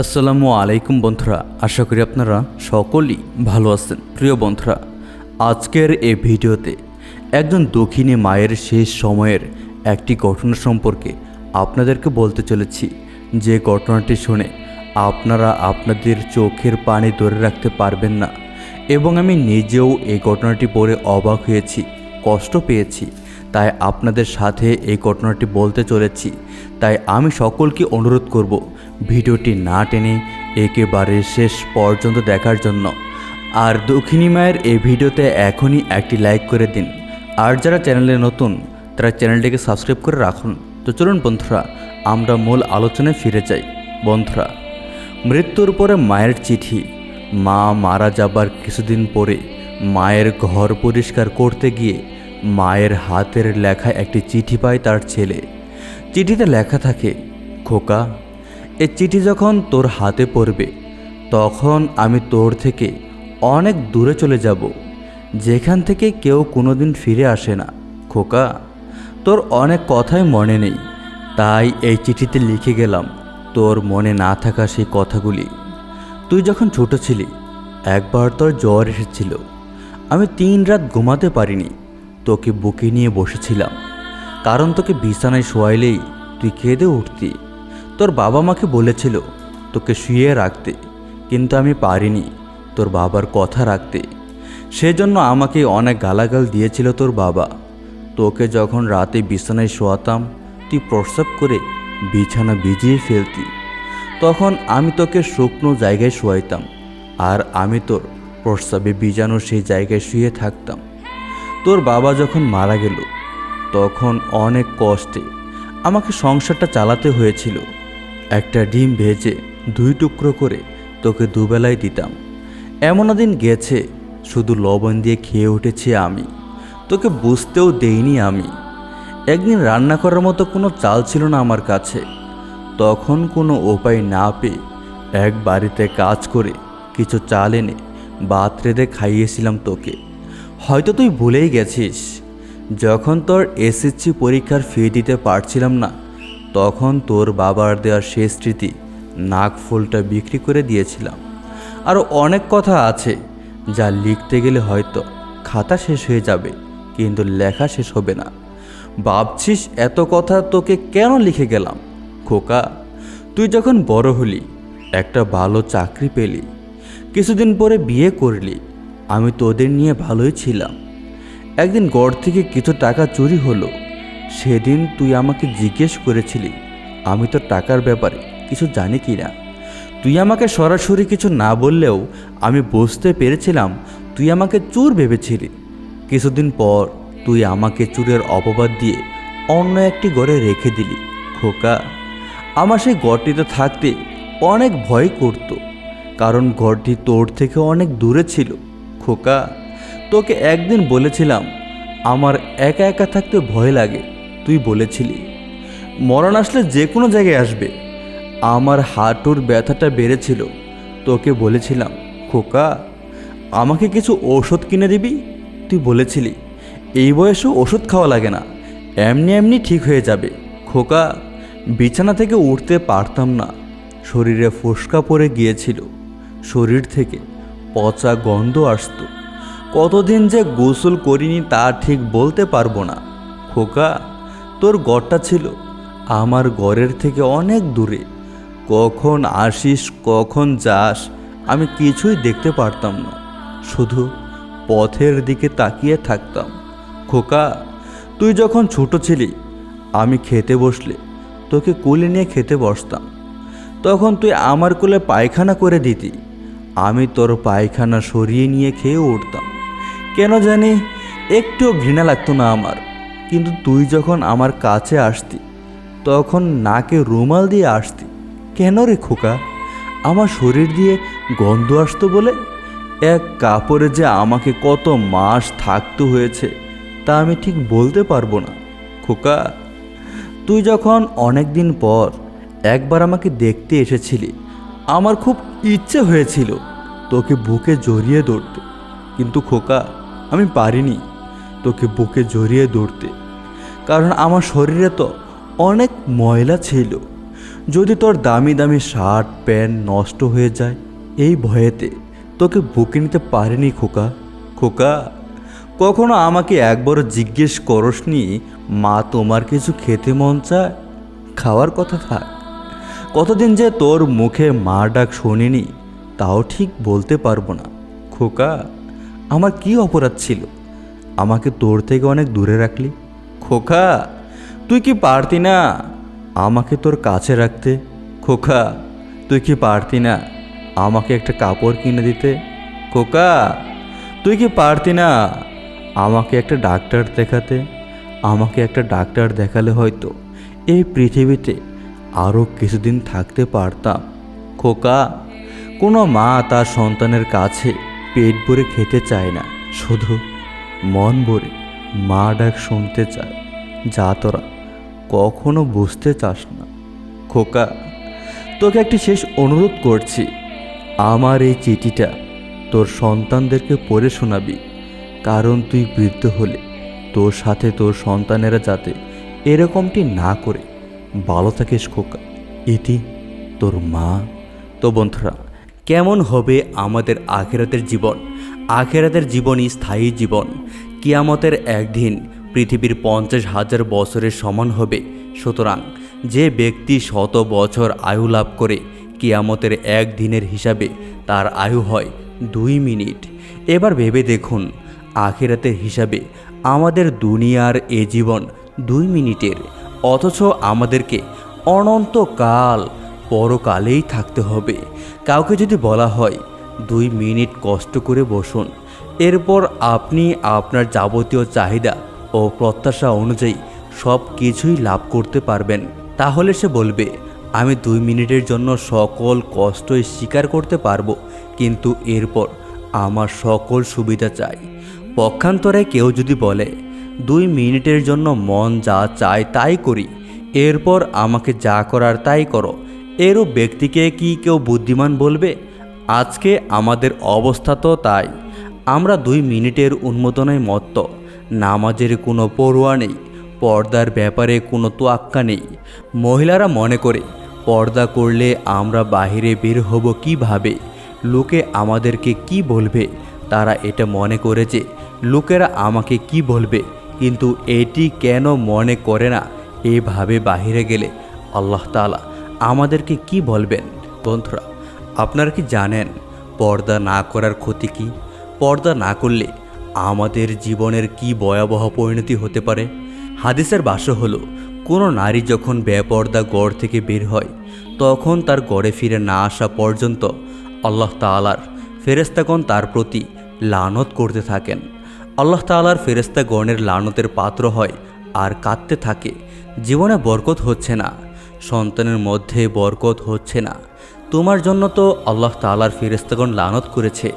আসসালামু আলাইকুম বন্ধুরা, আশা করি আপনারা সকলেই ভালো আছেন। প্রিয় বন্ধুরা, আজকের এই ভিডিওতে একজন দক্ষিণী মায়ের শেষ সময়ের একটি ঘটনা সম্পর্কে আপনাদেরকে বলতে চলেছি। যে ঘটনাটি শুনে আপনারা আপনাদের চোখের পানি ধরে রাখতে পারবেন না এবং আমি নিজেও এই ঘটনাটি পড়ে অবাক হয়েছি, কষ্ট পেয়েছি। তাই আপনাদের সাথে এই ঘটনাটি বলতে চলেছি। তাই আমি সকলকে অনুরোধ করব ভিডিওটি না টেনে একেবারে শেষ পর্যন্ত দেখার জন্য। আর দক্ষিণী মায়ের এই ভিডিওতে এখনই একটি লাইক করে দিন। আর যারা চ্যানেলে নতুন, তারা চ্যানেলটিকে সাবস্ক্রাইব করে রাখুন। তো চলুন বন্ধুরা, আমরা মূল আলোচনায় ফিরে যাই। বন্ধুরা, মৃত্যুর পরে মায়ের চিঠি। মা মারা যাবার কিছুদিন পরে মায়ের ঘর পরিষ্কার করতে গিয়ে মায়ের হাতের লেখা একটি চিঠি পায় তার ছেলে। চিঠিতে লেখা থাকে, খোকা এ চিঠি যখন তোর হাতে পড়বে, তখন আমি তোর থেকে অনেক দূরে চলে যাব, যেখান থেকে কেউ কোনোদিন ফিরে আসে না। খোকা, তোর অনেক কথাই মনে নেই, তাই এই চিঠিতে লিখে গেলাম, তোর মনে না থাকা সেই কথাগুলি। তুই যখন ছোট ছিলি, একবার তোর জ্বর এসেছিল, আমি তিন রাত ঘুমাতে পারিনি, তোকে বুকে নিয়ে বসেছিলাম, কারণ তোকে বিছানায় শোয়াইলেই তুই কেঁদে উঠতি। তোর বাবা মাকে বলেছিল তোকে শুয়ে রাখতে, কিন্তু আমি পারিনি তোর বাবার কথা রাখতে। সেজন্য আমাকে অনেক গালাগাল দিয়েছিল তোর বাবা। তোকে যখন রাতে বিছানায় শোয়াতাম, তুই প্রস্রাব করে বিছানা ভিজিয়ে ফেলতি। তখন আমি তোকে শুকনো জায়গায় শোয়াইতাম, আর আমি তোর প্রস্রাবে বীজাণু সেই জায়গায় শুয়ে থাকতাম। তোর বাবা যখন মারা গেল, তখন অনেক কষ্টে আমাকে সংসারটা চালাতে হয়েছিল। একটা ডিম ভেজে দুই টুকরো করে তোকে দুবেলায় দিতাম। এমন দিন গেছে, শুধু লবণ দিয়ে খেয়ে উঠেছি আমি। তোকে বুঝতেও দেইনি আমি। একদিন রান্না করার মতো কোনো চাল ছিল না আমার কাছে। তখন কোনো উপায় না পেয়ে এক বাড়িতে কাজ করে কিছু চাল এনে ভাত রেঁধে খাইয়েছিলাম তোকে। হয়তো তুই ভুলেই গেছিস। যখন তোর এসএসসি পরীক্ষার ফি দিতে পারছিলাম না তখন তোর বাবার দেওয়ার শেষ স্মৃতি নাক ফুলটা বিক্রি করে দিয়েছিলাম। আরও অনেক কথা আছে যা লিখতে গেলে হয়তো খাতা শেষ হয়ে যাবে, কিন্তু লেখা শেষ হবে না। ভাবছিস এত কথা তোকে কেন লিখে গেলাম? খোকা, তুই যখন বড় হলি, একটা ভালো চাকরি পেলি, কিছুদিন পরে বিয়ে করলি, আমি তোদের নিয়ে ভালোই ছিলাম। একদিন গড় থেকে কিছু টাকা চুরি হলো সেদিন তুই আমাকে জিজ্ঞেস করেছিলি, আমি তো টাকার ব্যাপারে কিছু জানি কি না। তুই আমাকে সরাসরি কিছু না বললেও আমি বুঝতে পেরেছিলাম তুই আমাকে চোর ভেবেছিলি। কিছুদিন পর তুই আমাকে চুরের অপবাদ দিয়ে অন্য একটি ঘরে রেখে দিলি, খোকা। আমার সেই ঘরটিতে থাকতে অনেক ভয় করত, কারণ ঘরটি তোর থেকে অনেক দূরে ছিল, খোকা। তোকে একদিন বলেছিলাম, আমার একা একা থাকতে ভয় লাগে তুই বলেছিলি, মরণ আসলে যে কোনো জায়গায় আসবে। আমার হাঁটুর ব্যথাটা বেড়েছিল, তোকে বলেছিলাম, খোকা, আমাকে কিছু ওষুধ কিনে দিবি? তুই বলেছিলি, এই বয়সেও ওষুধ খাওয়া লাগে না, এমনি এমনি ঠিক হয়ে যাবে। খোকা, বিছানা থেকে উঠতে পারতাম না, শরীরে ফোসকা পড়ে গিয়েছিল, শরীর থেকে পচা গন্ধ আসতো। কতদিন যে গোসল করিনি তা ঠিক বলতে পারব না। খোকা তোর গড়টা ছিল। আমার গড়ের থেকে অনেক দূরে। কখন আসিস, কখন যাস, আমি কিছুই দেখতে পারতাম না। শুধু পথের দিকে তাকিয়ে থাকতাম। খোকা, তুই যখন ছোট ছিলি, আমি খেতে বসলে, তোকে কোলে নিয়ে খেতে বসতাম। তখন তুই আমার কোলে পায়খানা করে দিতি। আমি তোর পায়খানা সরিয়ে নিয়ে খেয়ে উঠতাম। কেন জানি একটু ঘৃণা লাগতো না আমার। কিন্তু তুই যখন আমার কাছে আসতি, তখন নাকে রুমাল দিয়ে আসতি। কেন রে খোকা? আমার শরীর দিয়ে গন্ধ আসতো বলে? এক কাপড়ে যে আমাকে কত মাস থাকতে হয়েছে, তা আমি ঠিক বলতে পারব না। খোকা, তুই যখন অনেক দিন পর একবার আমাকে দেখতে এসেছিলি, আমার খুব ইচ্ছে হয়েছিল তোকে বুকে জড়িয়ে ধরতে। কিন্তু খোকা, আমি পারিনি তোকে বুকে জড়িয়ে ধরতে। কারণ আমার শরীরে তো অনেক ময়লা ছিল। যদি তোর দামি দামি শার্ট, প্যান্ট নষ্ট হয়ে যায়, এই ভয়েতে তোকে বুকে নিতে পারেনি খোকা। খোকা, কখনো আমাকে একবারও জিজ্ঞেস করসনি, মা, তোমার কিছু খেতে মন চায়? খাওয়ার কথা থাক। কতদিন যে তোর মুখে মা ডাক শোনেনি, তাও ঠিক বলতে পারব না। খোকা, আমার কি অপরাধ ছিল? আমাকে তোর থেকে অনেক দূরে রাখলি। খোকা, তুই কি পারতি না আমাকে তোর কাছে রাখতে? খোকা, তুই কি পারতি না আমাকে একটা কাপড় কিনে দিতে? খোকা, তুই কি পারতি না আমাকে একটা ডাক্তার দেখাতে? আমাকে একটা ডাক্তার দেখালে হয়তো এই পৃথিবীতে আরও কিছুদিন থাকতে পারতাম। খোকা, কোনো মা তার সন্তানের কাছে পেট ভরে খেতে চায় না, শুধু মন ভরে। মা ডাক শুনতে চায়, যা তোরা কখনো বুঝতে চাস না, খোকা। তোকে একটি শেষ অনুরোধ করছি। আমার এই চিঠিটা তোর সন্তানদেরকে পড়ে শোনাবি। কারণ তুই বৃদ্ধ হলে তোর সাথে তোর সন্তানেরা যাতে এরকমটি না করে। ভালো থাকিস খোকা। ইতি তোর মা। তো বন্ধুরা, কেমন হবে আমাদের আখেরাতের জীবন? আখেরাতের জীবনই স্থায়ী জীবন। কিয়ামতের একদিন পৃথিবীর পঞ্চাশ হাজার বছরের সমান হবে। সুতরাং যে ব্যক্তি শত বছর আয়ু লাভ করে কিয়ামতের এক দিনের হিসাবে তার আয়ু হয় দুই মিনিট। এবার ভেবে দেখুন, আখেরাতের হিসাবে আমাদের দুনিয়ার এ জীবন দুই মিনিটের, অথচ আমাদেরকে অনন্তকাল পরকালেই থাকতে হবে। কাউকে যদি বলা হয়, দুই মিনিট কষ্ট করে বসুন এরপর আপনি আপনার যাবতীয় চাহিদা ও প্রত্যাশা অনুযায়ী সব কিছুই লাভ করতে পারবেন। তাহলে সে বলবে, আমি দুই মিনিটের জন্য সকল কষ্টই স্বীকার করতে পারব, কিন্তু এরপর আমার সকল সুবিধা চাই। পক্ষান্তরে কেউ যদি বলে, দুই মিনিটের জন্য মন যা চায় তাই করি, এরপর আমাকে যা করার তাই করো। এরও ব্যক্তিকে কি কেউ বুদ্ধিমান বলবে? আজকে আমাদের অবস্থা তো তাই। আমরা দুই মিনিটের উন্মোদনায় মত্ত। নামাজের কোনো পড়ুয়া নেই, পর্দার ব্যাপারে কোনো তোয়াক্কা নেই। মহিলারা মনে করে, পর্দা করলে আমরা বাহিরে বের হব কীভাবে? লোকে আমাদেরকে কি বলবে? তারা এটা মনে করে যে, লোকেরা আমাকে কি বলবে? কিন্তু এটি কেন মনে করে না? এভাবে বাহিরে গেলে আল্লাহ তালা আমাদেরকে কি বলবেন? বন্ধুরা, আপনারা কি জানেন পর্দা না করার ক্ষতি কি? পর্দা না করলে আমাদের জীবনের কি ভয়াবহ পরিণতি হতে পারে? হাদিসের বাস হলো, কোনো নারী যখন বেপর্দা গড় থেকে বের হয়, তখন তার গড়ে ফিরে না আসা পর্যন্ত আল্লাহ তালার ফেরেস্তাগণ তার প্রতি লানত করতে থাকেন। আল্লাহ তালার ফেরেস্তাগণের লানতের পাত্র হয় আর কাঁদতে থাকে। জীবনে বরকত হচ্ছে না, সন্তানের মধ্যে বরকত হচ্ছে না। তোমার জন্য তো আল্লাহ তালার ফেরেস্তাগণ লানত করেছে।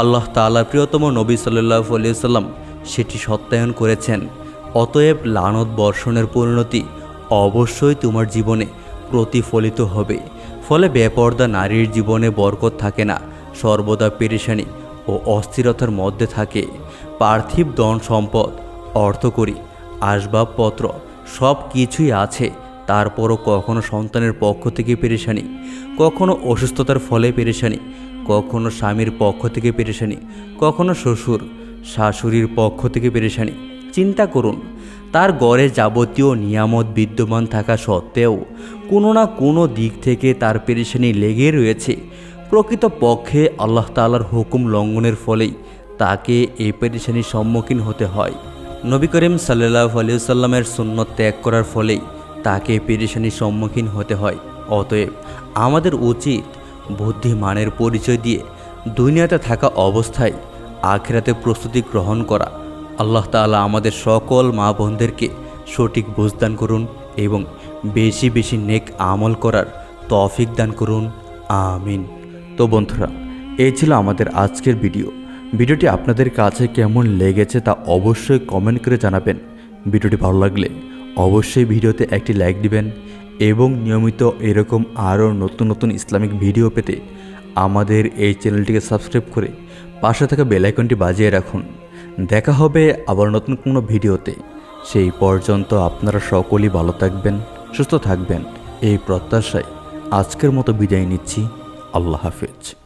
আল্লাহ তালার প্রিয়তম নবী সাল্লাহ সাল্লাম সেটি সত্যায়ন করেছেন। অতএব লানত বর্ষণের পরিণতি অবশ্যই তোমার জীবনে প্রতিফলিত হবে। ফলে বেপর্দা নারীর জীবনে বরকত থাকে না, সর্বদা পেরেশানি ও অস্থিরতার মধ্যে থাকে। পার্থিব ধন সম্পদ অর্থকরী আসবাবপত্র সব কিছুই আছে, তারপরও কখনো সন্তানের পক্ষ থেকে পেরেশানি, কখনো অসুস্থতার ফলে পেরেশানি কখনো স্বামীর পক্ষ থেকে পেরেশানি, কখনো শ্বশুর, শাশুড়ির পক্ষ থেকে পেরেশানি। চিন্তা করুন, তার গড়ে যাবতীয় নিয়ামত বিদ্যমান থাকা সত্ত্বেও কোনো না কোনো দিক থেকে তার পেরেশানি লেগে রয়েছে। প্রকৃত পক্ষে আল্লাহ তালার হুকুম লঙ্ঘনের ফলেই তাকে এই পেরেশানির সম্মুখীন হতে হয়। নবী করিম সাল্লাহ আলিয়াল্লামের সুন্নত ত্যাগ করার ফলেই তাকে পেরেশানির সম্মুখীন হতে হয়। অতএব আমাদের উচিত বুদ্ধিমানের পরিচয় দিয়ে দুনিয়াতে থাকা অবস্থায় আখেরাতে প্রস্তুতি গ্রহণ করা। আল্লাহ তাআলা আমাদের সকল মা বোনদেরকে সঠিক বুঝদান করুন এবং বেশি বেশি নেক আমল করার তৌফিক দান করুন। আমিন। তো বন্ধুরা, এই ছিল আমাদের আজকের ভিডিও। ভিডিওটি আপনাদের কাছে কেমন লেগেছে তা অবশ্যই কমেন্ট করে জানাবেন। ভিডিওটি ভালো লাগলে অবশ্যই ভিডিওতে একটি লাইক দিবেন এবং নিয়মিত এরকম আরও নতুন নতুন ইসলামিক ভিডিও পেতে আমাদের এই চ্যানেলটিকে সাবস্ক্রাইব করে পাশে থাকা বেলাইকনটি বাজিয়ে রাখুন। দেখা হবে আবার নতুন কোনো ভিডিওতে। সেই পর্যন্ত আপনারা সকলেই ভালো থাকবেন, সুস্থ থাকবেন। এই প্রত্যাশায় আজকের মতো বিদায় নিচ্ছি। আল্লাহ হাফেজ।